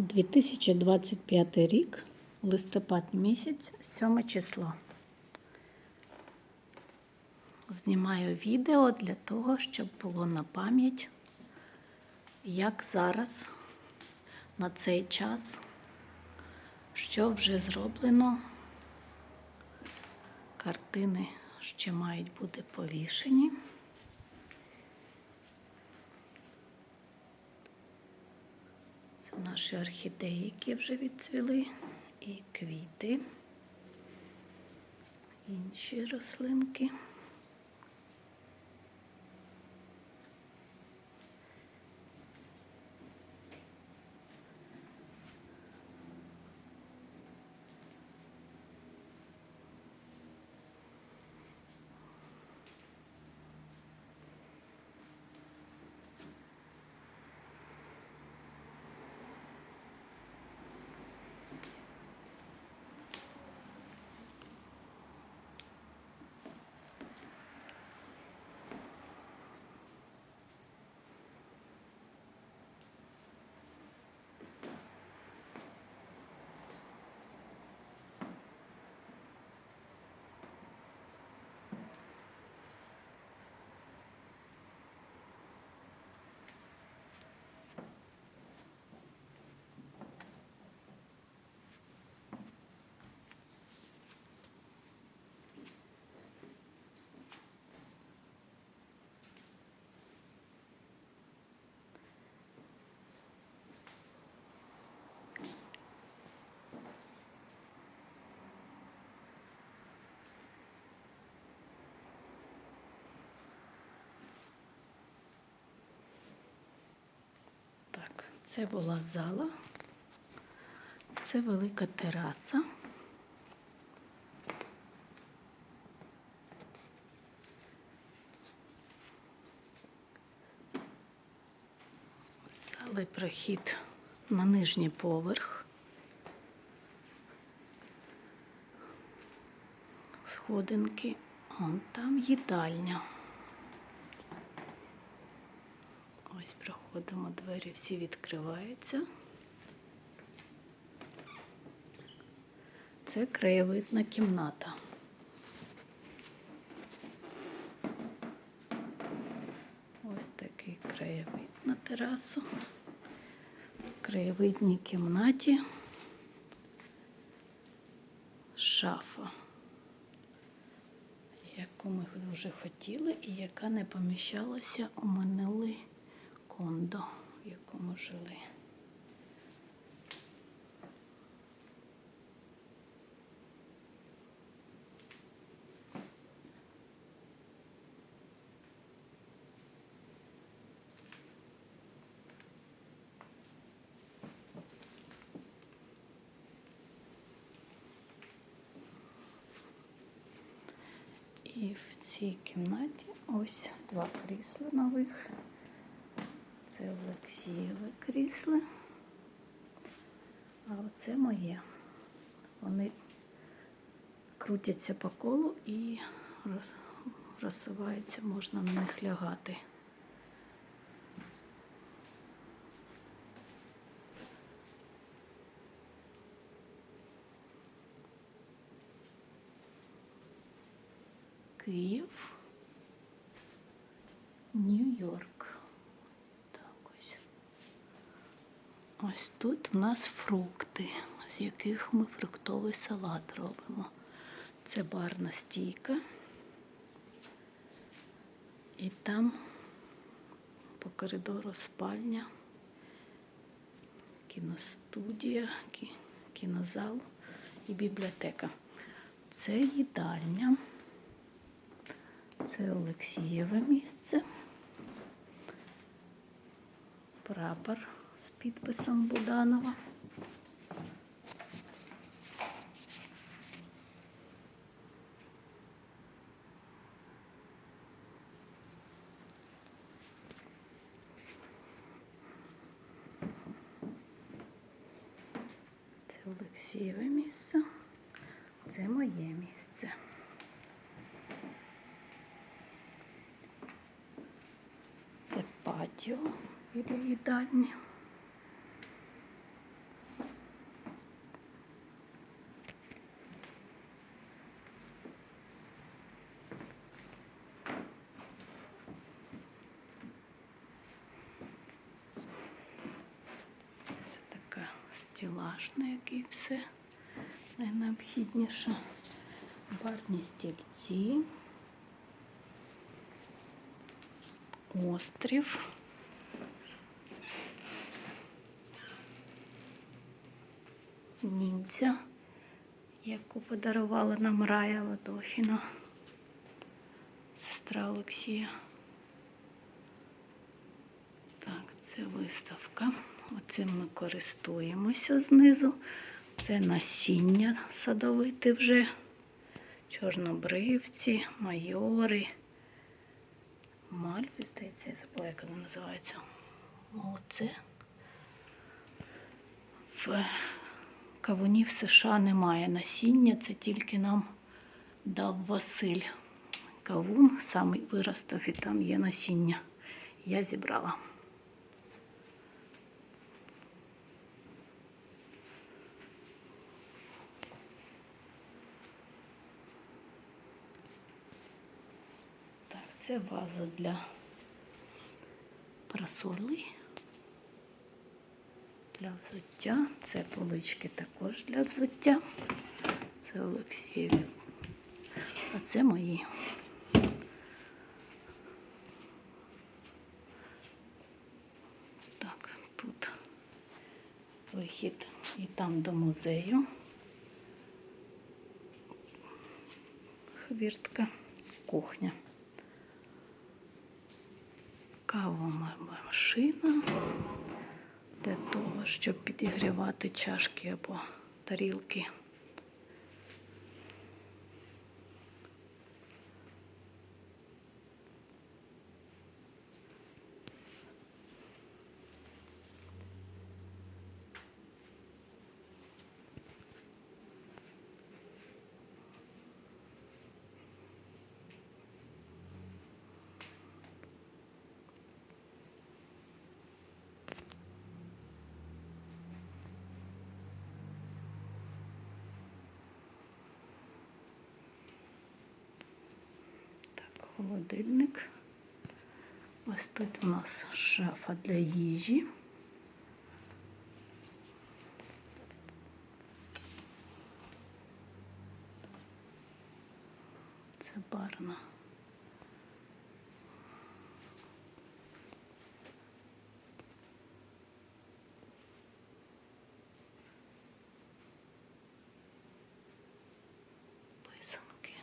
2025 рік, листопад місяць, 7 число. Знімаю відео для того, щоб було на пам'ять, як зараз, на цей час, що вже зроблено. Картини ще мають бути повішені. Наші орхідеї, які вже відцвіли, і квіти, інші рослинки. Так, це була зала, це велика тераса. Зали прохід на нижній поверх. Сходинки, вон там їдальня. Ось двері всі відкриваються. Це краєвидна кімната. Ось такий краєвид на терасу. В краєвидній кімнаті шафа, яку ми дуже хотіли і яка не поміщалася у минулий кондо, в якому жили. І в цій кімнаті ось два крісла нових. Це Олексієве крісло. А оце моє. Вони крутяться по колу і роз- розсуваються, можна на них лягати. Київ, Нью-Йорк. Так ось. Ось тут в нас фрукти, з яких ми фруктовий салат робимо. Це барна стійка. І там по коридору спальня, кіностудія, кі- кінозал і бібліотека. Це їдальня. Це Олексієве місце. Прапор з підписом Буданова. Це Олексієве місце. Це моє місце. Це патіо біля їдальні. Стілаж, на все найнеобхідніше. Барні стільці. Острів. Ніндзя, яку подарувала нам Рая Ладохіна, сестра Олексія. Так, це виставка. Оцим ми користуємося знизу. Це насіння садовите вже. Чорнобривці, майори. Мальві, здається, я забула, як вона називається. Оце. В кавунів США немає насіння, це тільки нам дав Василь. Кавун сам виростав і там є насіння. Я зібрала. Так, це ваза для парасолей. Для взуття. Це полички також для взуття. Це Олексієві. А це мої. Так, тут вихід і там до музею. Хвіртка, кухня. Кавова машина для того, щоб підігрівати чашки або тарілки. Так, холодильник. Ось тут у нас шафа для їжі. Це барна. Писанки.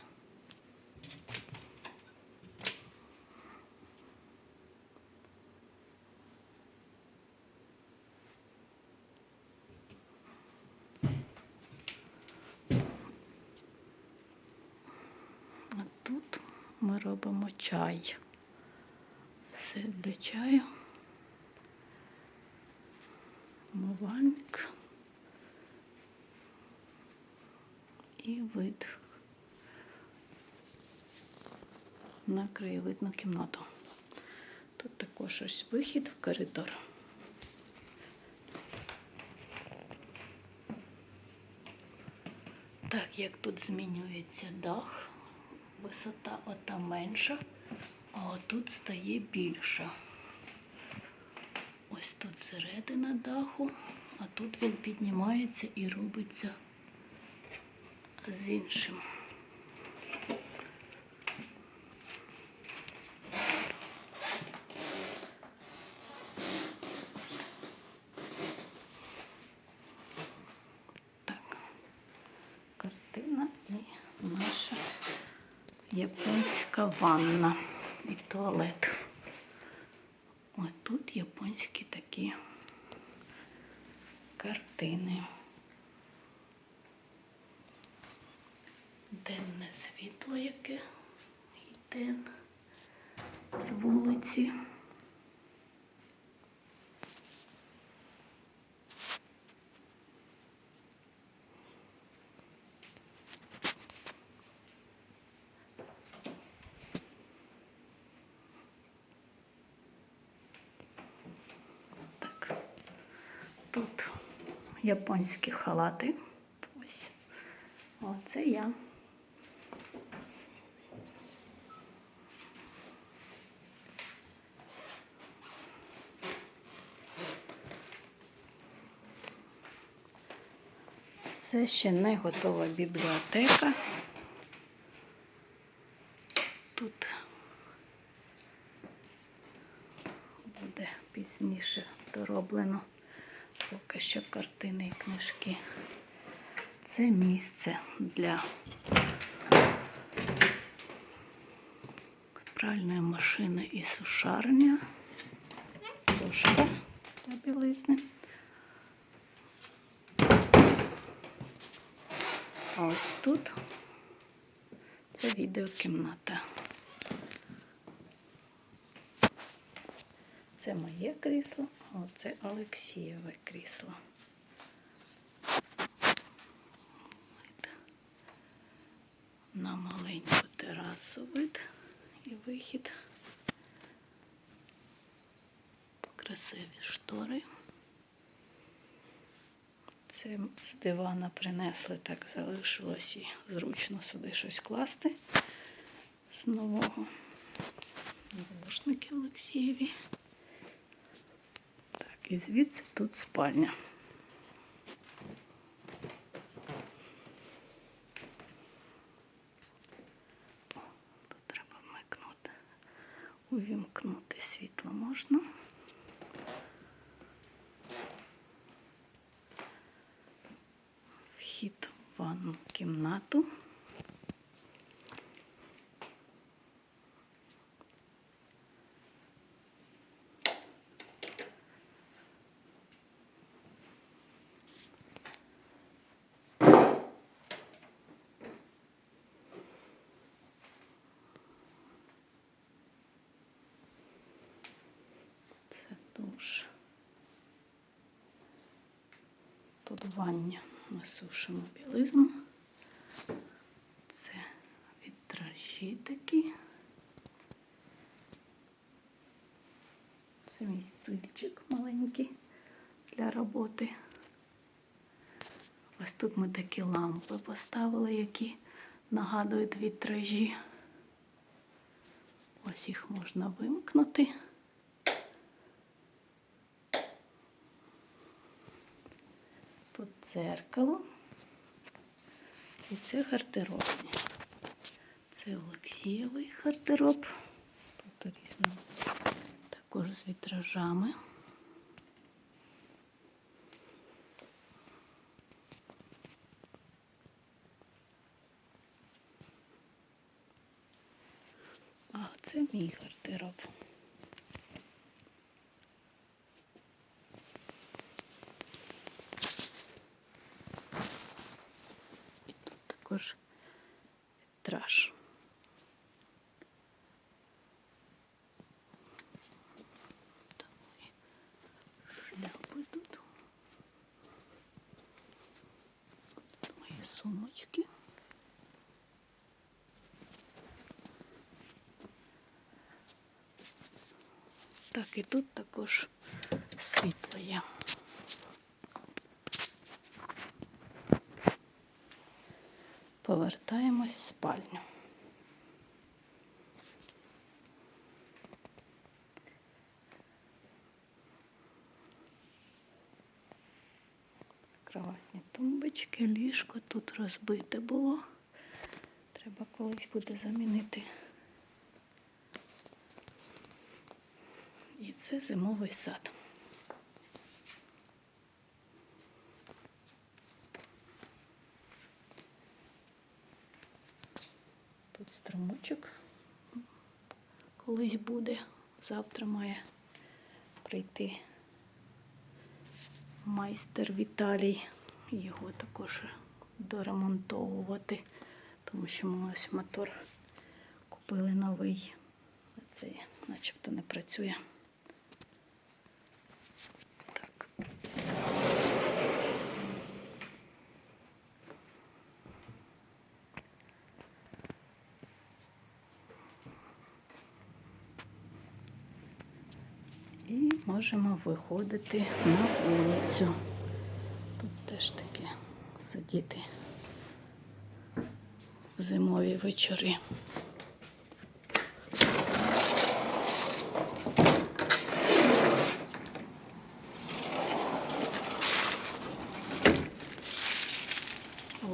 А тут робимо чай. Все для чаю. Умивальник. І вид на краєвидну кімнату. Тут також ось вихід в коридор. Так, як тут змінюється дах, висота ота менша, а отут стає більша. Ось тут середина даху, а тут він піднімається і робиться з іншим. Так, картина і наша японська ванна і туалет. Ось тут японські такі картини. Денне світло, яке йде з вулиці. Так. Тут японські халати. Ось. Оце я. Це ще не готова бібліотека. Тут буде пізніше дороблено що картини і книжки. Це місце для пральної машини і сушарня, сушка для білизни. А ось тут це відеокімната. Це моє крісло, а це Олексієве крісло. На маленьку терасу вид і вихід. Красиві штори. Це з дивана принесли, так залишилось і зручно сюди щось класти з нового. Навушники Олексієві. І звідси тут спальня. О, Тут треба вмикнути. Увімкнути світло можна. Вхід в ванну кімнату. Це душ. Тут вання. Ми сушимо білизну. Це вітражі такі. Це мій стульчик маленький для роботи. Ось тут ми такі лампи поставили, які нагадують вітражі. Ось їх можна вимкнути. Тут дзеркало. І це гардеробні. Це Олексієвий гардероб. Тут різно також з вітражами. також вітраж. Там мої шляпи тут. Тут мої сумочки. Так, і тут також світло є. Повертаємось в спальню. Кроватні тумбочки, ліжко тут розбите було. Треба колись буде замінити. І це зимовий сад. Тут струмочок колись буде. Завтра має прийти майстер Віталій. Його також доремонтовувати, тому що ми ось мотор купили новий. Це начебто не працює. І можемо виходити на вулицю. Тут теж таке сидіти зимові вечори.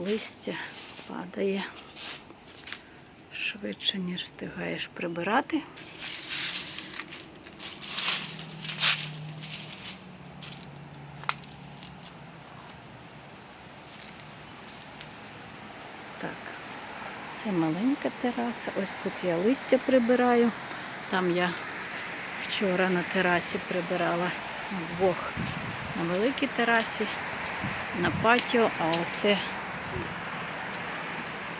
листя падає швидше, ніж встигаєш прибирати. Так, це маленька тераса. Ось тут я листя прибираю. Там я вчора на терасі прибирала вдвох на великій терасі, на патіо, а оце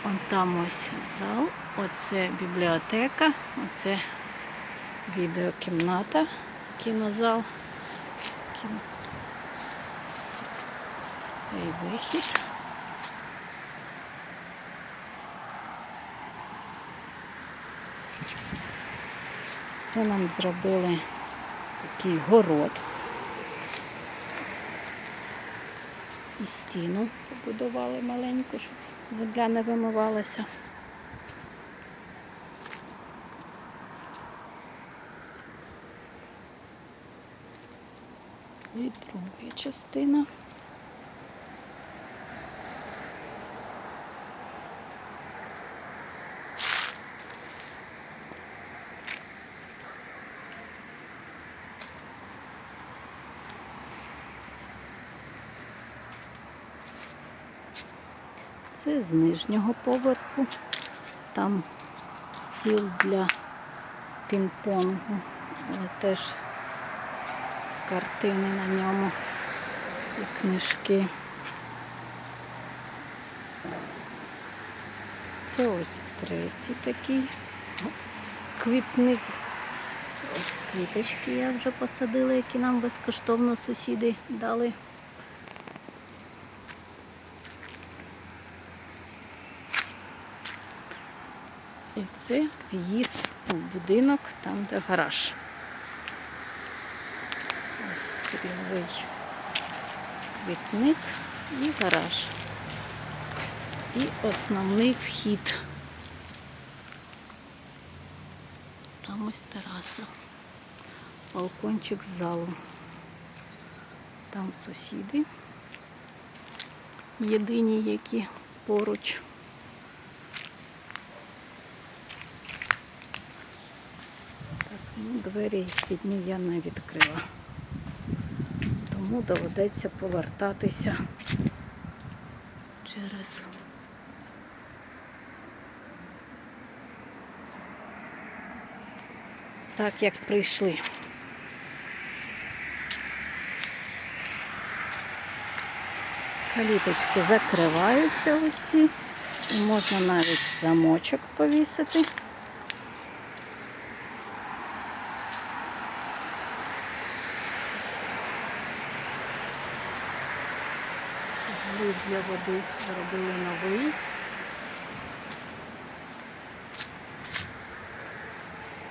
он там ось зал, оце бібліотека, оце відеокімната, кінозал. Кін- Ось цей вихід. Це нам зробили такий город. І стіну побудували маленьку, щоб земля не вимивалася. І друга частина. Це з нижнього поверху. Там стіл для пінг-понгу, теж картини на ньому і книжки. Це ось третій такий квітник. Ось квіточки я вже посадила, які нам безкоштовно сусіди дали. І це в'їзд у будинок, там де гараж. Ось стріловий квітник і гараж. І основний вхід. Там ось тераса. Балкончик з залу. Там сусіди. Єдині, які поруч. Так, ну, двері вхідні я не відкрила. Тому доведеться повертатися через так, як прийшли. Каліточки закриваються усі. Можна навіть замочок повісити. Для зробили новий.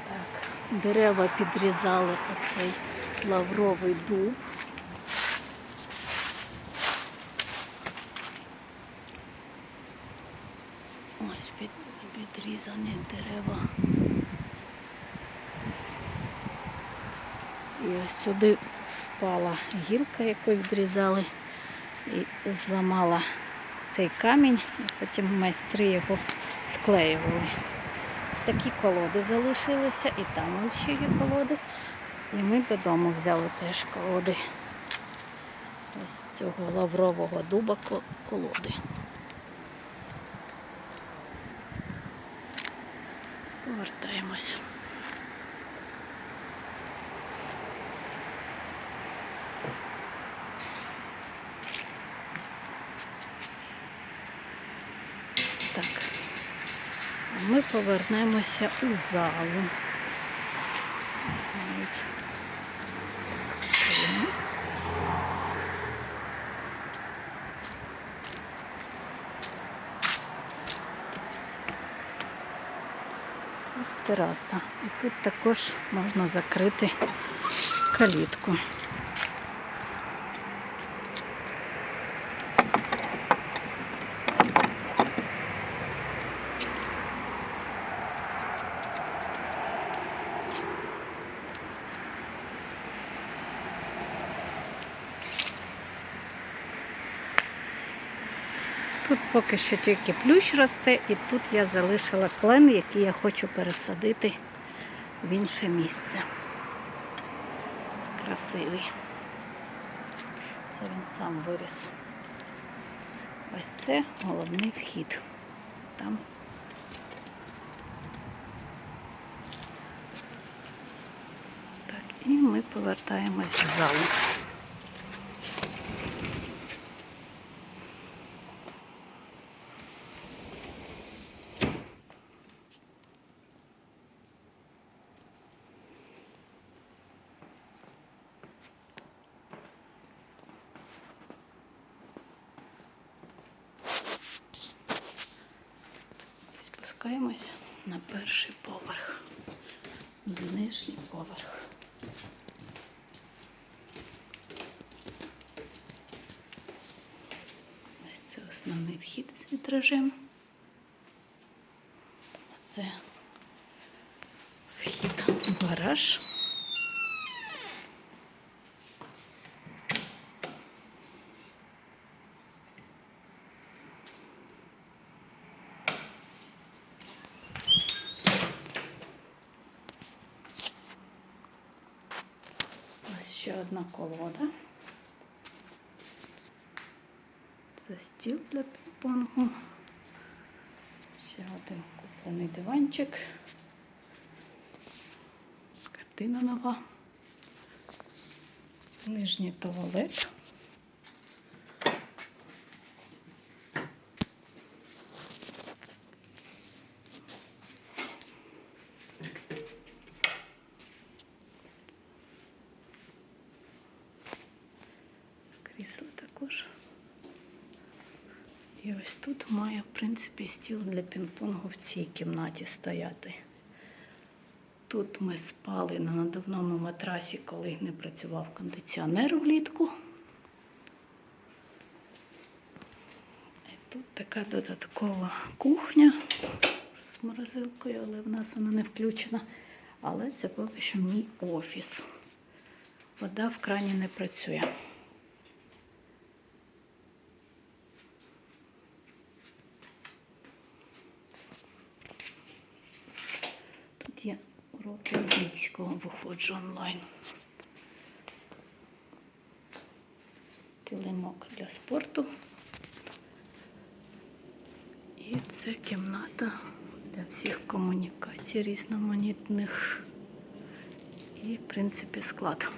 Так, дерева підрізали оцей лавровий дуб. Ось під, підрізані дерева. І ось сюди впала гілка, яку відрізали, і зламала цей камінь, і потім майстри його склеювали. Такі колоди залишилися, і там ще є колоди. І ми додому взяли теж колоди. Ось цього лаврового дуба колоди. Повертаємось. Так. Ми повернемося у залу. Ось тераса. І тут також можна закрити калітку. Тут поки що тільки плющ росте, і тут я залишила клен, який я хочу пересадити в інше місце. Красивий. Це він сам виріс. Ось це головний вхід. Там так, і ми повертаємось в залу. І спускаємось на перший поверх, нижній поверх. Ось це основний вхід з вітражем. Це вхід в гараж. Ось ще колода. Це стіл для пінг-понгу. Ще один куплений диванчик. Картина нова. Нижній туалет. Крісло також. І ось тут має, в принципі, стіл для пінг-понгу в цій кімнаті стояти. Тут ми спали на надувному матрасі, коли не працював кондиціонер влітку. І тут така додаткова кухня з морозилкою, але в нас вона не включена. Але це поки що мій офіс. Вода в крані не працює. Тут я уроки англійського виходжу онлайн. Килимок для спорту. І це кімната для всіх комунікацій різноманітних. І, в принципі, склад.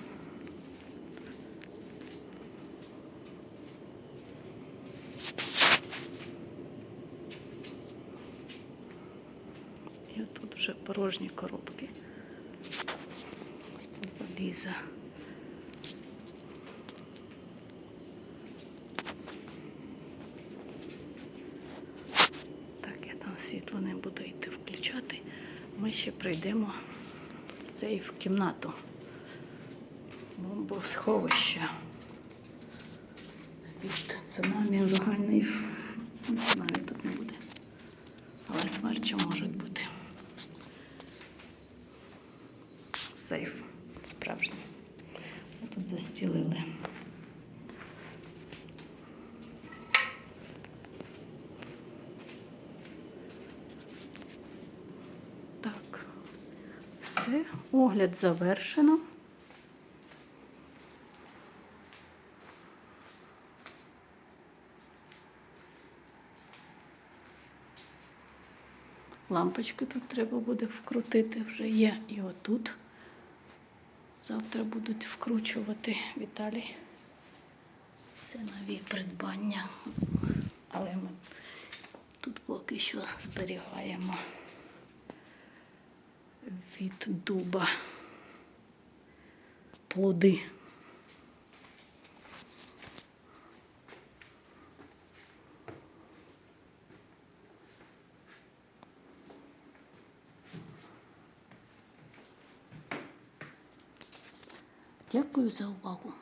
І тут вже порожні коробки. Ось. Так, я там світло не буду йти включати. Ми ще прийдемо в сейф кімнату. Бомбосховище. Від цунамі загальний ф- ну, цунамі тут не буде. Але смерчі можуть бути. Сейф справжній. Ми тут застілили. Так, все, огляд завершено. Лампочки тут треба буде вкрутити, вже є і отут. Завтра будуть вкручувати Віталій. Це нові придбання. Але ми тут поки що зберігаємо від дуба плоди. Дякую за увагу.